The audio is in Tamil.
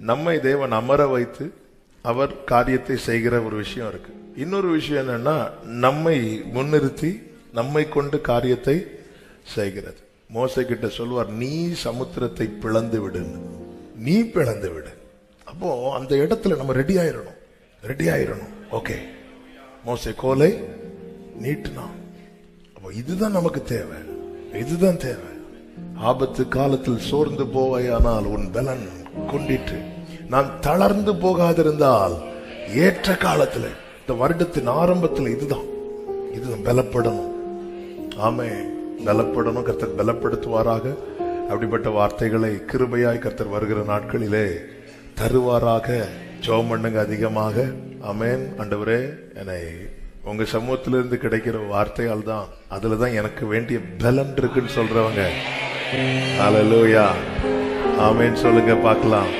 நம்மை தேவன் அமர வைத்து அவர் காரியத்தை செய்கிற ஒரு விஷயம் இருக்கு. இன்னொரு விஷயம் என்னன்னா நம்மை முன்னிறுத்தி நம்மை கொண்டு காரியத்தை செய்கிறது. மோசை கிட்ட சொல்வார் நீ சமுத்திரத்தை பிளந்து விடுன்னு நீ பிளந்து விடு. அப்போ அந்த இடத்துல நம்ம ரெடி ஆயிரணும். ரெடி ஆயிரணும். ஓகே மோசை கோலை நீட்டுனா அப்போ இதுதான் நமக்கு தேவை. இதுதான் தேவை. ஆபத்து காலத்தில் சோர்ந்து போவாயானால் உன் பலன் கொண்டிட்டு நான் தளர்ந்து போகாதிருந்தால் ஏற்ற காலத்துல இந்த வருடத்தின் ஆரம்பத்தில் இதுதான். இதுதான் பலப்படணும். ஆமே பலப்படணும். கர்த்தர் பலப்படுத்துவாராக. அப்படிப்பட்ட வார்த்தைகளை கிருபையாய் கர்த்தர் வருகிற நாட்களிலே தருவாராக. சோமண்ணுங்க பண்ணுங்க அதிகமாக. அமேன் அண்டவரே என்னை உங்க சமூகத்திலிருந்து கிடைக்கிற வார்த்தையால் தான் அதுல தான் எனக்கு வேண்டிய பலன் இருக்குன்னு சொல்றவங்க. ஹalleluya ஆமென். சொல்லுங்க பார்க்கலாம்.